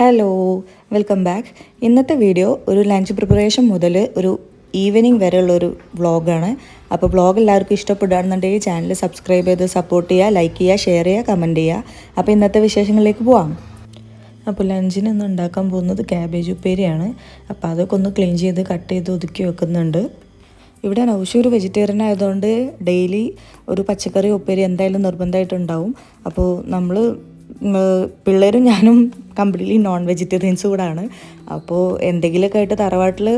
Hello welcome back ഇന്നത്തെ video ഒരു lunch preparation മുതൽ ഒരു ഈവനിങ് വരെയുള്ള ഒരു വ്ളോഗാണ് അപ്പോൾ വ്ളോഗ് എല്ലാവർക്കും ഇഷ്ടപ്പെടുകയാണെന്നുണ്ടെങ്കിൽ ചാനൽ സബ്സ്ക്രൈബ് ചെയ്ത് സപ്പോർട്ട് ചെയ്യുക ലൈക്ക് ചെയ്യുക ഷെയർ ചെയ്യുക കമന്റ് ചെയ്യുക. അപ്പോൾ ഇന്നത്തെ വിശേഷങ്ങളിലേക്ക് പോവാം. അപ്പോൾ ലഞ്ചിന് ഉണ്ടാക്കാൻ പോകുന്നത് ക്യാബേജ് ഉപ്പേരിയാണ്. അപ്പോൾ അതൊക്കെ ഒന്ന് ക്ലീൻ ചെയ്ത് കട്ട് ചെയ്ത് ഒതുക്കി വെക്കുന്നുണ്ട്. ഇവിടെ നൗഷൂർ വെജിറ്റേറിയൻ ആയതുകൊണ്ട് ഡെയിലി ഒരു പച്ചക്കറി ഉപ്പേരി എന്തായാലും നിർബന്ധമായിട്ടുണ്ടാവും. അപ്പോൾ നമ്മൾ പിള്ളേരും ഞാനും കംപ്ലീറ്റ്ലി നോൺ വെജിറ്റേറിയൻസ് കൂടാണ്. അപ്പോൾ എന്തെങ്കിലുമൊക്കെ ആയിട്ട് തറവാട്ടിൽ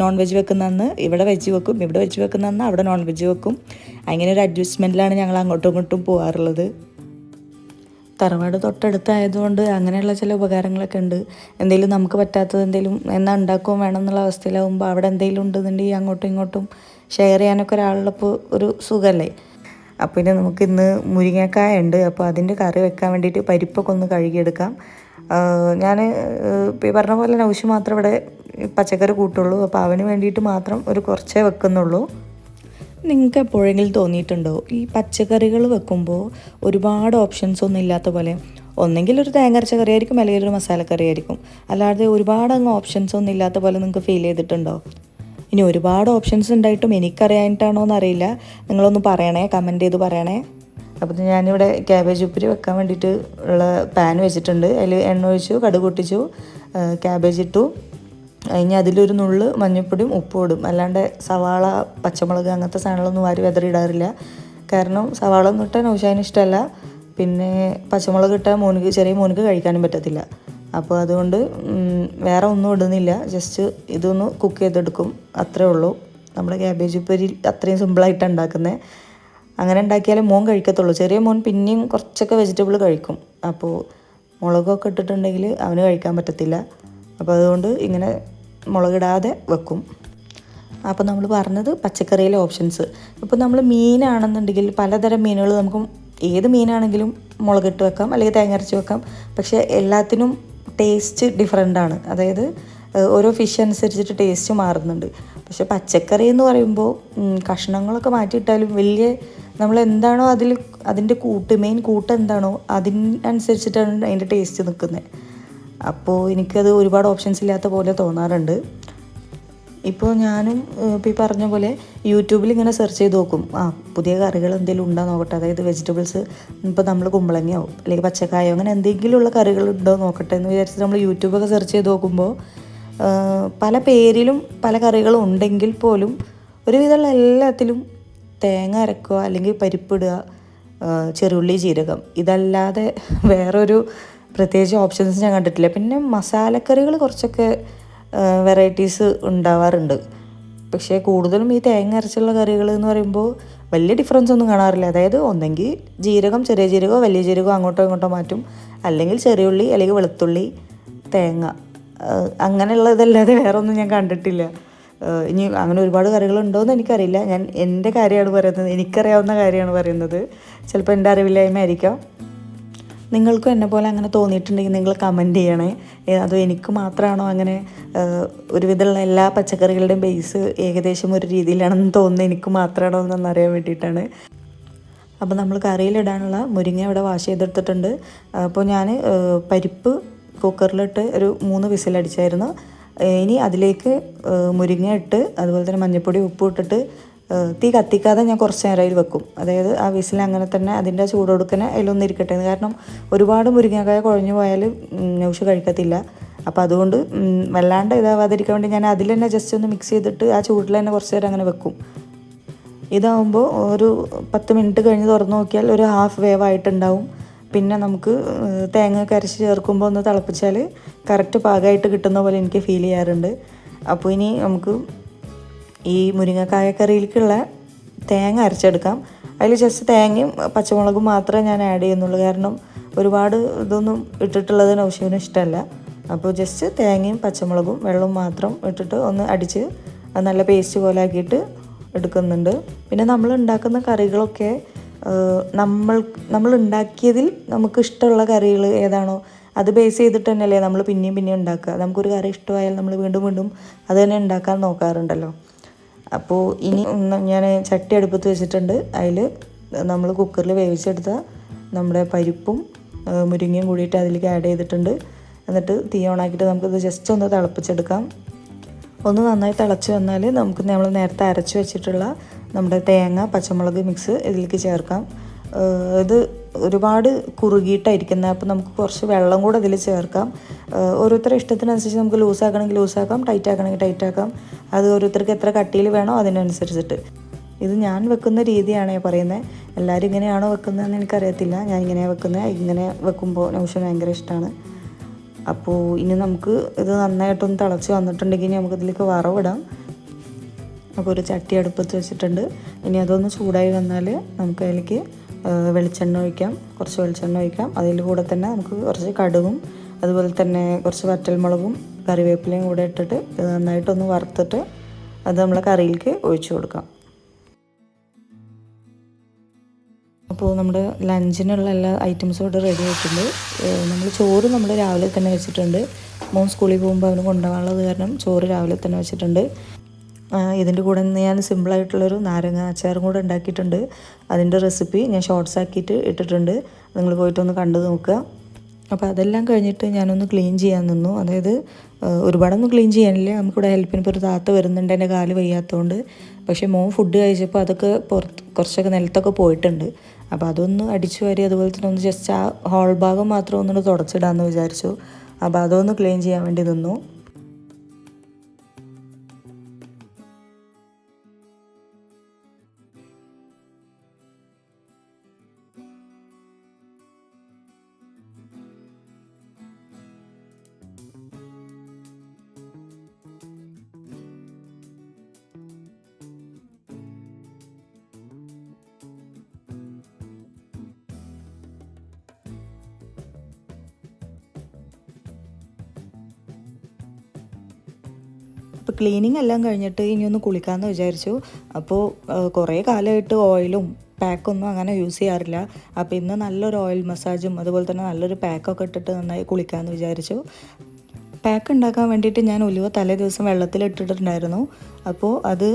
നോൺ വെജ് വെക്കുന്നതെന്ന് ഇവിടെ വെജ് വെക്കും ഇവിടെ വെജ് വെക്കുന്നതെന്ന് അവിടെ നോൺ വെജ് വെക്കും. അങ്ങനെ ഒരു അഡ്ജസ്റ്റ്മെന്റിലാണ് ഞങ്ങൾ അങ്ങോട്ടും ഇങ്ങോട്ടും പോകാറുള്ളത് തറവാട് തൊട്ടടുത്തായതുകൊണ്ട് അങ്ങനെയുള്ള ചില ഉപകാരങ്ങളൊക്കെ ഉണ്ട്. എന്തെങ്കിലും നമുക്ക് പറ്റാത്തത് എന്തെങ്കിലും എന്നാ ഉണ്ടാക്കുകയും വേണം എന്നുള്ള അവസ്ഥയിലാവുമ്പോൾ അവിടെ എന്തെങ്കിലും ഉണ്ടെന്നുണ്ടെങ്കിൽ അങ്ങോട്ടും ഇങ്ങോട്ടും ഷെയർ ചെയ്യാനൊക്കെ ഒരാളുള്ളപ്പോൾ ഒരു സുഖമല്ലേ അപ്പോൾ പിന്നെ നമുക്ക് ഇന്ന് മുരിങ്ങക്കായ ഉണ്ട്. അപ്പോൾ അതിന്റെ കറി വെക്കാൻ വേണ്ടിയിട്ട് പരിപ്പൊക്കെ ഒന്ന് കഴുകിയെടുക്കാം. ഞാൻ പറഞ്ഞ പോലെ നൗശ് മാത്രം ഇവിടെ പച്ചക്കറി കൂട്ടുള്ളൂ. അപ്പോൾ അവന് വേണ്ടിയിട്ട് മാത്രം ഒരു കുറച്ചേ വെക്കുന്നുള്ളൂ. നിങ്ങൾക്ക് എപ്പോഴെങ്കിലും തോന്നിയിട്ടുണ്ടോ? ഈ പച്ചക്കറികൾ വെക്കുമ്പോൾ ഒരുപാട് ഓപ്ഷൻസ് ഒന്നും ഇല്ലാത്ത പോലെ ഒന്നെങ്കിൽ ഒരു തേങ്ങരച്ച കറി ആയിരിക്കും അല്ലെങ്കിൽ ഒരു മസാലക്കറി ആയിരിക്കും. അല്ലാതെ ഒരുപാട് അങ്ങ് ഓപ്ഷൻസ് ഒന്നും ഇല്ലാത്ത പോലെ നിങ്ങൾക്ക് ഫീൽ ചെയ്തിട്ടുണ്ടോ? ഇനി ഒരുപാട് ഓപ്ഷൻസ് ഉണ്ടായിട്ടും എനിക്കറിയാനായിട്ടാണോ എന്നറിയില്ല. നിങ്ങളൊന്ന് പറയണേ കമന്റ് ചെയ്ത് പറയണേ. അപ്പോൾ ഞാനിവിടെ ക്യാബേജ് ഉപ്പരി വെക്കാൻ വേണ്ടിയിട്ട് ഉള്ള പാൻ വെച്ചിട്ടുണ്ട്. അതിൽ എണ്ണ ഒഴിച്ചു കടുക് പൊട്ടിച്ചു ക്യാബേജ് ഇട്ടു. ഇനി അതിലൊരു നുള്ള് മഞ്ഞൾപ്പൊടിയും ഉപ്പും ഇടും. അല്ലാണ്ട് സവാള പച്ചമുളക് അങ്ങനത്തെ സാധനങ്ങളൊന്നും ആരും വെതറിയിടാറില്ല കാരണം സവാള ഒന്നും ഇട്ടാൽ നൗഷാന് ഇഷ്ടമല്ല. പിന്നെ പച്ചമുളക് ഇട്ടാൽ മോനിക്ക് ചെറിയ മോനിക്ക് കഴിക്കാനും പറ്റത്തില്ല. അപ്പോൾ അതുകൊണ്ട് വേറെ ഒന്നും ഇടുന്നില്ല. ജസ്റ്റ് ഇതൊന്ന് കുക്ക് ചെയ്തെടുക്കും. അത്രേ ഉള്ളൂ. നമ്മുടെ ക്യാബേജ് ഉപ്പരി അത്രയും സിമ്പിളായിട്ടാണ് ഉണ്ടാക്കുന്നത് അങ്ങനെ ഉണ്ടാക്കിയാലേ മോൻ കഴിക്കത്തുള്ളൂ. ചെറിയ മോൻ പിന്നെയും കുറച്ചൊക്കെ വെജിറ്റബിൾ കഴിക്കും. അപ്പോൾ മുളകൊക്കെ ഇട്ടിട്ടുണ്ടെങ്കിൽ അവന് കഴിക്കാൻ പറ്റത്തില്ല. അപ്പോൾ അതുകൊണ്ട് ഇങ്ങനെ മുളകിടാതെ വെക്കും. അപ്പോൾ നമ്മൾ പറഞ്ഞത് പച്ചക്കറിയിലെ ഓപ്ഷൻസ് ഇപ്പോൾ നമ്മൾ മീനാണെന്നുണ്ടെങ്കിൽ പലതരം മീനുകൾ നമുക്ക് ഏത് മീനാണെങ്കിലും മുളകിട്ട് വെക്കാം. അല്ലെങ്കിൽ തേങ്ങ അരച്ച് വെക്കാം. പക്ഷേ എല്ലാത്തിനും ടേസ്റ്റ് ഡിഫറെന്റ് ആണ്. അതായത് ഓരോ ഫിഷ് അനുസരിച്ചിട്ട് ടേസ്റ്റ് മാറുന്നുണ്ട്. പക്ഷെ പച്ചക്കറി എന്ന് പറയുമ്പോൾ കഷ്ണങ്ങളൊക്കെ മാറ്റിയിട്ടാലും വലിയ നമ്മൾ എന്താണോ അതിൽ അതിന്റെ കൂട്ട് മെയിൻ കൂട്ട് എന്താണോ അതിനനുസരിച്ചിട്ടാണ് അതിന്റെ ടേസ്റ്റ് നിൽക്കുന്നത്. അപ്പോൾ എനിക്കത് ഒരുപാട് ഓപ്ഷൻസ് ഇല്ലാത്ത പോലെ തോന്നാറുണ്ട്. ഇപ്പോൾ ഞാനും ഇപ്പോൾ ഈ പറഞ്ഞ പോലെ യൂട്യൂബിൽ ഇങ്ങനെ സെർച്ച് ചെയ്ത് നോക്കും. ആ പുതിയ കറികൾ എന്തെങ്കിലും ഉണ്ടോ നോക്കട്ടെ. അതായത് വെജിറ്റബിൾസ് ഇപ്പോൾ നമ്മൾ കുമ്പളങ്ങയോ അല്ലെങ്കിൽ പച്ചക്കായോ അങ്ങനെ എന്തെങ്കിലും ഉള്ള കറികൾ ഉണ്ടോ നോക്കട്ടെ എന്ന് വിചാരിച്ചിട്ട് നമ്മൾ യൂട്യൂബൊക്കെ സെർച്ച് ചെയ്ത് നോക്കുമ്പോൾ പല പേരിലും പല കറികളും ഉണ്ടെങ്കിൽ പോലും ഒരുവിധമുള്ള എല്ലാത്തിലും തേങ്ങ അരക്കുക അല്ലെങ്കിൽ പരിപ്പിടുക ചെറുള്ളി ജീരകം. ഇതല്ലാതെ വേറൊരു പ്രത്യേകിച്ച് ഓപ്ഷൻസ് ഞാൻ കണ്ടിട്ടില്ല. പിന്നെ മസാലക്കറികൾ കുറച്ചൊക്കെ വെറൈറ്റീസ് ഉണ്ടാവാറുണ്ട്. പക്ഷേ കൂടുതലും ഈ തേങ്ങ അരച്ചുള്ള കറികൾ എന്ന് പറയുമ്പോൾ വലിയ ഡിഫറൻസ് ഒന്നും കാണാറില്ല. അതായത് ഒന്നെങ്കിൽ ജീരകം ചെറിയ ജീരകമോ വലിയ ജീരകമോ അങ്ങോട്ടോ ഇങ്ങോട്ടോ മാറ്റും. അല്ലെങ്കിൽ ചെറിയ ഉള്ളി അല്ലെങ്കിൽ വെളുത്തുള്ളി തേങ്ങ അങ്ങനെയുള്ളതല്ലാതെ വേറെ ഒന്നും ഞാൻ കണ്ടിട്ടില്ല. ഇനി അങ്ങനെ ഒരുപാട് കറികളുണ്ടോയെന്ന് എനിക്കറിയില്ല. ഞാൻ എന്റെ കാര്യമാണ് പറയുന്നത്. എനിക്കറിയാവുന്ന കാര്യമാണ് പറയുന്നത്. ചിലപ്പോൾ എന്റെ അറിവില്ലായ്മ ആയിരിക്കാം നിങ്ങൾക്കും എന്നെ പോലെ അങ്ങനെ തോന്നിയിട്ടുണ്ടെങ്കിൽ നിങ്ങൾ കമന്റ് ചെയ്യണേ. അതോ എനിക്ക് മാത്രമാണോ അങ്ങനെ ഒരുവിധമുള്ള എല്ലാ പച്ചക്കറികളുടെയും ബേസ് ഏകദേശം ഒരു രീതിയിലാണെന്ന് തോന്നുന്നത് എനിക്ക് മാത്രമാണോ എന്നറിയാൻ വേണ്ടിയിട്ടാണ്. അപ്പോൾ നമ്മൾ കറിയിലിടാനുള്ള മുരിങ്ങ ഇവിടെ വാഷ് ചെയ്തെടുത്തിട്ടുണ്ട്. അപ്പോൾ ഞാൻ പരിപ്പ് കുക്കറിലിട്ട് ഒരു മൂന്ന് വിസിലടിച്ചായിരുന്നു ഇനി അതിലേക്ക് മുരിങ്ങ ഇട്ട് അതുപോലെ തന്നെ മഞ്ഞൾപ്പൊടി ഉപ്പ് ഇട്ടിട്ട് തീ കത്തിക്കാതെ ഞാൻ കുറച്ച് നേരം അതിൽ വെക്കും. അതായത് ആ വിസിൽ അങ്ങനെ തന്നെ അതിന്റെ ചൂട് അതിലൊന്നും ഇരിക്കട്ടെ കാരണം ഒരുപാട് മുരിങ്ങക്കായ കുഴഞ്ഞു പോയാൽ നൗഷ് കഴിക്കത്തില്ല. അപ്പോൾ അതുകൊണ്ട് വല്ലാണ്ട് ഇതാവാതിരിക്കാൻ വേണ്ടി ഞാൻ അതിൽ തന്നെ ജസ്റ്റ് ഒന്ന് മിക്സ് ചെയ്തിട്ട് ആ ചൂടിൽ തന്നെ കുറച്ച് നേരം അങ്ങനെ വെക്കും. ഇതാവുമ്പോൾ ഒരു പത്ത് മിനിറ്റ് കഴിഞ്ഞ് തുറന്നു നോക്കിയാൽ ഒരു ഹാഫ് വേവ് ആയിട്ടുണ്ടാവും. പിന്നെ നമുക്ക് തേങ്ങ കരച്ച് ചേർക്കുമ്പോൾ ഒന്ന് തിളപ്പിച്ചാൽ കറക്റ്റ് പാകമായിട്ട് കിട്ടുന്ന പോലെ എനിക്ക് ഫീൽ ചെയ്യാറുണ്ട്. അപ്പോൾ ഇനി നമുക്ക് ഈ മുരിങ്ങക്കായ കറിയിലേക്കുള്ള തേങ്ങ അരച്ചെടുക്കാം. അതിൽ ജസ്റ്റ് തേങ്ങയും പച്ചമുളകും മാത്രമേ ഞാൻ ആഡ് ചെയ്യുന്നുള്ളൂ. കാരണം ഒരുപാട് ഇതൊന്നും ഇട്ടിട്ടുള്ളത് നൗഷീവിന് ഇഷ്ടമല്ല. അപ്പോൾ ജസ്റ്റ് തേങ്ങയും പച്ചമുളകും വെള്ളവും മാത്രം ഇട്ടിട്ട് ഒന്ന് അടിച്ച് നല്ല പേസ്റ്റ് പോലെ ആക്കിയിട്ട് എടുക്കുന്നുണ്ട്. പിന്നെ നമ്മൾ ഉണ്ടാക്കുന്ന കറികളൊക്കെ നമ്മൾ നമ്മൾ ഉണ്ടാക്കിയതിൽ നമുക്ക് ഇഷ്ടമുള്ള കറികൾ ഏതാണോ അത് ബേസ് ചെയ്തിട്ട് തന്നെയല്ലേ നമ്മൾ പിന്നെയും പിന്നെയും ഉണ്ടാക്കുക. നമുക്കൊരു കറി ഇഷ്ടമായാൽ നമ്മൾ വീണ്ടും വീണ്ടും അത് തന്നെ ഉണ്ടാക്കാൻ നോക്കാറുണ്ടല്ലോ. അപ്പോൾ ഇനി ഞാൻ ചട്ടി അടുപ്പത്ത് വെച്ചിട്ടുണ്ട്. അതിൽ നമ്മൾ കുക്കറിൽ വേവിച്ചെടുത്ത നമ്മുടെ പരിപ്പും മുരിങ്ങയും കൂടിയിട്ട് അതിലേക്ക് ആഡ് ചെയ്തിട്ടുണ്ട്. എന്നിട്ട് തീ ഓണാക്കിയിട്ട് നമുക്കിത് ജസ്റ്റ് ഒന്ന് തിളപ്പിച്ചെടുക്കാം. ഒന്ന് നന്നായി തിളച്ച് വന്നാൽ നമുക്ക് നമ്മൾ നേരത്തെ അരച്ച് വെച്ചിട്ടുള്ള നമ്മുടെ തേങ്ങ പച്ചമുളക് മിക്സ് ഇതിലേക്ക് ചേർക്കാം. ഇത് ഒരുപാട് കുറുകിയിട്ടായിരിക്കുന്നത് അപ്പോൾ നമുക്ക് കുറച്ച് വെള്ളം കൂടെ അതിൽ ചേർക്കാം. ഓരോരുത്തരുടെ ഇഷ്ടത്തിനനുസരിച്ച് നമുക്ക് ലൂസ് ആക്കണമെങ്കിൽ ലൂസ് ആക്കാം ടൈറ്റ് ആക്കണമെങ്കിൽ ടൈറ്റ് ആക്കാം അത് ഓരോരുത്തർക്ക് എത്ര കട്ടിയിൽ വേണോ അതിനനുസരിച്ചിട്ട്. ഇത് ഞാൻ വെക്കുന്ന രീതിയാണ് പറയുന്നത് എല്ലാവരും ഇങ്ങനെയാണോ വെക്കുന്നതെന്ന് എനിക്കറിയത്തില്ല. ഞാൻ ഇങ്ങനെയാണ് വെക്കുന്നത് ഇങ്ങനെ വെക്കുമ്പോൾ നൗഷൻ ഭയങ്കര ഇഷ്ടമാണ് അപ്പോൾ ഇനി നമുക്ക് ഇത് നന്നായിട്ടൊന്ന് തിളച്ച് വന്നിട്ടുണ്ടെങ്കിൽ ഇനി നമുക്ക് ഇതിലേക്ക് വറവിടാം. അപ്പോൾ ഒരു ചട്ടി അടുപ്പത്ത് വെച്ചിട്ടുണ്ട്. ഇനി അതൊന്ന് ചൂടായി വന്നാൽ നമുക്ക് അതിലേക്ക് വെളിച്ചെണ്ണ ഒഴിക്കാം. കുറച്ച് വെളിച്ചെണ്ണ ഒഴിക്കാം. അതിൽ കൂടെ തന്നെ നമുക്ക് കുറച്ച് കടുകും അതുപോലെ തന്നെ കുറച്ച് വറ്റൽമുളകും കറിവേപ്പിലയും കൂടെ ഇട്ടിട്ട് നന്നായിട്ടൊന്ന് വറുത്തിട്ട് അത് നമ്മൾ കറിയിലേക്ക് ഒഴിച്ചു കൊടുക്കാം. അപ്പോൾ നമ്മുടെ ലഞ്ചിനുള്ള എല്ലാ ഐറ്റംസും ഇവിടെ റെഡി ആയിട്ടുണ്ട്. നമ്മൾ ചോറ് നമ്മൾ രാവിലെ തന്നെ വെച്ചിട്ടുണ്ട്. മോൻ സ്കൂളിൽ പോകുമ്പോൾ അവന് കൊണ്ടുപോകാനുള്ളത് കാരണം ചോറ് രാവിലെ തന്നെ വെച്ചിട്ടുണ്ട്. ഇതിന്റെ കൂടെ ഞാൻ സിമ്പിളായിട്ടുള്ളൊരു നാരങ്ങ അച്ചാറും കൂടെ ഉണ്ടാക്കിയിട്ടുണ്ട്. അതിന്റെ റെസിപ്പി ഞാൻ ഷോർട്ട്സ് ആക്കിയിട്ട് ഇട്ടിട്ടുണ്ട്. നിങ്ങൾ പോയിട്ടൊന്ന് കണ്ടു നോക്കുക. അപ്പോൾ അതെല്ലാം കഴിഞ്ഞിട്ട് ഞാനൊന്ന് ക്ലീൻ ചെയ്യാൻ നിന്നു. അതായത് ഒരുപാടൊന്നും ക്ലീൻ ചെയ്യാനില്ല. നമുക്കിവിടെ ഹെൽപ്പിന് ഇപ്പോൾ ഒരു താത്ത വരുന്നുണ്ട് എന്റെ കാൽ വയ്യാത്തതുകൊണ്ട് പക്ഷേ മോൻ ഫുഡ് കഴിച്ചപ്പോൾ അതൊക്കെ പുറത്ത് കുറച്ചൊക്കെ നിലത്തൊക്കെ പോയിട്ടുണ്ട്. അപ്പോൾ അതൊന്ന് അടിച്ചു വാരി അതുപോലെ തന്നെ ഒന്ന് ജസ്റ്റ് ആ ഹോൾ ഭാഗം മാത്രം ഒന്നുകൂടെ തുടച്ചിടാമെന്ന് വിചാരിച്ചു. അപ്പോൾ അതൊന്ന് ക്ലീൻ ചെയ്യാൻ വേണ്ടി നിന്നു. അപ്പോൾ ക്ലീനിങ് എല്ലാം കഴിഞ്ഞിട്ട് ഇനി ഒന്ന് കുളിക്കാമെന്ന് വിചാരിച്ചു. അപ്പോൾ കുറേ കാലമായിട്ട് ഓയിലും പാക്കൊന്നും അങ്ങനെ യൂസ് ചെയ്യാറില്ല. അപ്പോൾ ഇന്ന് നല്ലൊരു ഓയിൽ മസാജും അതുപോലെ തന്നെ നല്ലൊരു പാക്കൊക്കെ ഇട്ടിട്ട് നന്നായി കുളിക്കാമെന്ന് വിചാരിച്ചു. പാക്ക് ഉണ്ടാക്കാൻ വേണ്ടിയിട്ട് ഞാൻ ഉലുവ തലേ ദിവസം വെള്ളത്തിൽ ഇട്ടിട്ടുണ്ടായിരുന്നു. അപ്പോൾ അത്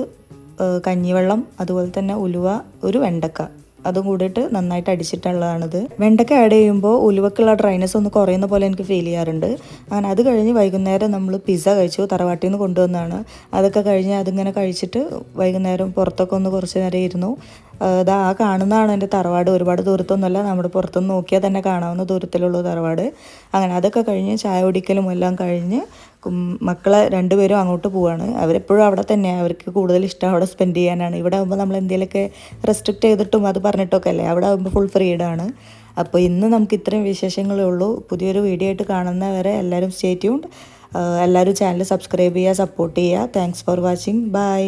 കഞ്ഞിവെള്ളം അതുപോലെ തന്നെ ഉലുവ ഒരു വെണ്ടക്ക അതും കൂടിയിട്ട് നന്നായിട്ട് അടിച്ചിട്ടുള്ളതാണിത്. വെണ്ടക്ക ആഡ് ചെയ്യുമ്പോൾ ഉലുവക്കുള്ള ഡ്രൈനസ് ഒന്ന് കുറയുന്ന പോലെ എനിക്ക് ഫീൽ ചെയ്യാറുണ്ട്. അങ്ങനെ അത് കഴിഞ്ഞ് വൈകുന്നേരം നമ്മൾ പിസ്സ കഴിച്ചു തറവാട്ടിൽ നിന്ന് കൊണ്ടുവന്നതാണ് അതൊക്കെ കഴിഞ്ഞ് അതിങ്ങനെ കഴിച്ചിട്ട് വൈകുന്നേരം പുറത്തൊക്കെ ഒന്ന് കുറച്ച് നേരം ഇരുന്നു. അതാ ആ കാണുന്നതാണ് എന്റെ തറവാട്. ഒരുപാട് ദൂരത്തൊന്നുമല്ല. നമ്മുടെ പുറത്തുനിന്ന് നോക്കിയാൽ തന്നെ കാണാവുന്ന ദൂരത്തിലുള്ള തറവാട്. അങ്ങനെ അതൊക്കെ കഴിഞ്ഞ് ചായ കുടിക്കലും എല്ലാം കഴിഞ്ഞ് മക്കളെ രണ്ടുപേരും അങ്ങോട്ട് പോവാണ്. അവരെപ്പോഴും അവിടെ തന്നെ. അവർക്ക് കൂടുതൽ ഇഷ്ടം അവിടെ സ്പെൻഡ് ചെയ്യാനാണ്. ഇവിടെ ആകുമ്പോൾ നമ്മൾ എന്തെങ്കിലുമൊക്കെ റെസ്ട്രിക്റ്റ് ചെയ്തിട്ടും അത് പറഞ്ഞിട്ടൊക്കെ അല്ലേ? അവിടെ ആകുമ്പോൾ ഫുൾ ഫ്രീഡാണ് അപ്പോൾ ഇന്ന് നമുക്ക് ഇത്രയും വിശേഷങ്ങളേ ഉള്ളൂ. പുതിയൊരു വീഡിയോ ആയിട്ട് കാണുന്നവരെ എല്ലാവരും സ്റ്റേ ട്യൂൺഡ് എല്ലാവരും ചാനൽ സബ്സ്ക്രൈബ് ചെയ്യുക സപ്പോർട്ട് ചെയ്യുക. Thanks for watching bye